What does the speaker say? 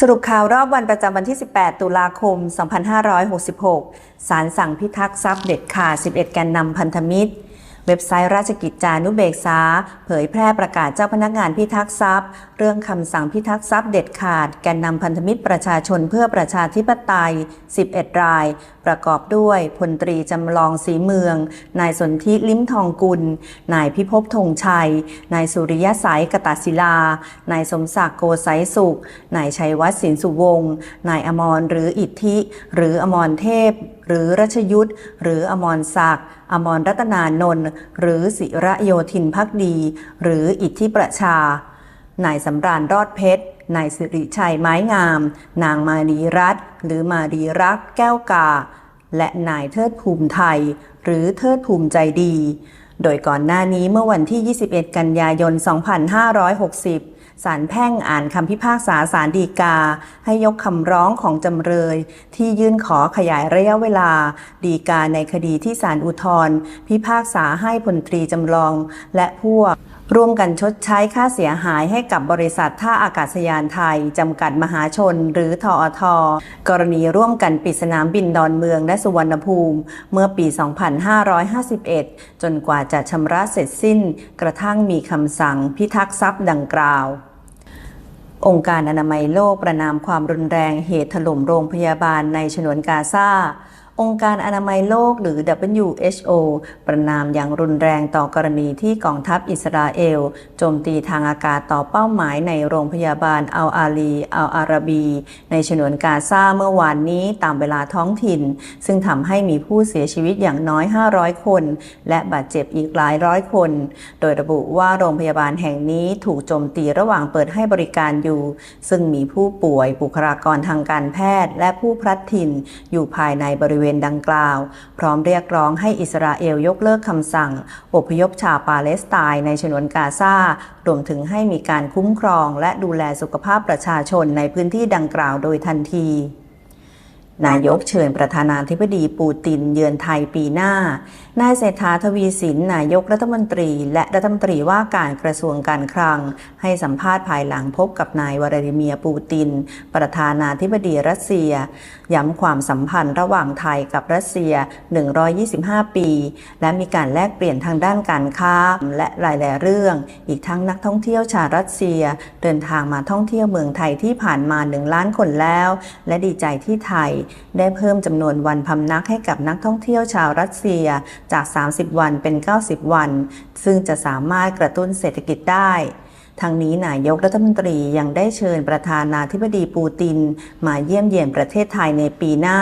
สรุปข่าวรอบวันประจำวันที่ 18 ตุลาคม 2566ศาลสั่งพิทักษ์ทรัพย์เด็ดขาด 11 แกนนำพันธมิตร เว็บไซต์ราชกิจจานุเบกษา เผยแพร่ประกาศเจ้าพนักงานพิทักษ์ทรัพย์ เรื่องคำสั่งพิทักษ์ทรัพย์เด็ดขาด แกนนำพันธมิตรประชาชนเพื่อประชาธิปไตย 11 ราย ประกอบด้วยพลตรีจำลองสีเมือง นายสนธิลิ้มทองกุล นายพิภพธงชัย นายสุริยสายกตศิลา นายสมศักดิ์โกไสสุข นายชัยวัฒน์สินสุวงศ์ นายอมรหรืออิทธิ หรืออมรเทพหรือรัชยุทธหรืออมรศักดิ์อมรรัตนานนท์หรือศิระโยธินพักดี หรืออิทธิประชานายสำราญรอดเพชรนายสิริชัยไม้งาม นางมารีรัตหรือมารีรักแก้วกา และนายเทิดภูมิไทย หรือเทิดภูมิใจดี โดยก่อนหน้านี้เมื่อวันที่ 21 กันยายน 2560 ศาลแพ่งอ่านคำพิพากษาศาลฎีกา ให้ยกคำร้องของจำเลย ที่ยื่นขอขยายระยะเวลาฎีกาในคดีที่ศาลอุทธรพิพากษาให้พลตรีจำลองและพวกร่วมกันชดใช้ค่าเสียหายให้กับบริษัทท่าอากาศยานไทย จำกัดมหาชน หรือทอทกรณีร่วมกันปิดสนามบินดอนเมืองและสุวรรณภูมิ เมื่อปี 2551 จนกว่าจะชำระเสร็จสิ้น กระทั่งมีคำสั่งพิทักษ์ทรัพย์ดังกล่าวองค์การอนามัยโลกประนามความรุนแรงเหตุถล่มโรงพยาบาลในฉนวนกาซา องค์การอนามัยโลกหรือ WHO ประนามอย่างรุนแรงต่อกรณีที่กองทัพอิสราเอล โจมตีทางอากาศต่อเป้าหมายในโรงพยาบาลอัลอาลีอัลอาราบี ในฉนวนกาซาเมื่อวานนี้ตามเวลาท้องถิ่น ซึ่งทำให้มีผู้เสียชีวิตอย่างน้อย 500 คน และบาดเจ็บอีกหลายร้อยคน โดยระบุว่าโรงพยาบาลแห่งนี้ถูกโจมตีระหว่างเปิดให้บริการอยู่ ซึ่งมีผู้ป่วยบุคลากรทางการแพทย์ และผู้พลัดถิ่นอยู่ภายในบริเวณดังกล่าว พร้อมเรียกร้องให้อิสราเอลยกเลิกคำสั่ง อพยพชาวปาเลสไตน์ในฉนวนกาซารวมถึงให้มีการคุ้มครองและดูแลสุขภาพประชาชนในพื้นที่ดังกล่าวโดยทันทีนายกเชิญประธานาธิบดีปูตินเยือนไทยปีหน้านายเศรษฐาทวีสินนายกรัฐมนตรี และรัฐมนตรีว่าการกระทรวงการคลัง ให้สัมภาษณ์ภายหลังพบกับนายวลาดิเมียปูติน ประธานาธิบดีรัสเซีย ย้ำความสัมพันธ์ระหว่างไทยกับรัสเซีย 125 ปี และมีการแลกเปลี่ยนทางด้านการค้าและหลายๆเรื่อง อีกทั้งนักท่องเที่ยวชาวรัสเซีย เดินทางมาท่องเที่ยวเมืองไทยที่ผ่านมา 1 ล้านคนแล้ว และดีใจที่ไทย ได้เพิ่มจำนวนวันพำนักให้กับนักท่องเที่ยวชาวรัสเซียจาก 30 วันเป็น 90 วัน ซึ่งจะสามารถกระตุ้นเศรษฐกิจได้ทางนี้นายกรัฐมนตรียังได้เชิญประธานาธิบดีปูติน มาเยี่ยมเยียนประเทศไทยในปีหน้า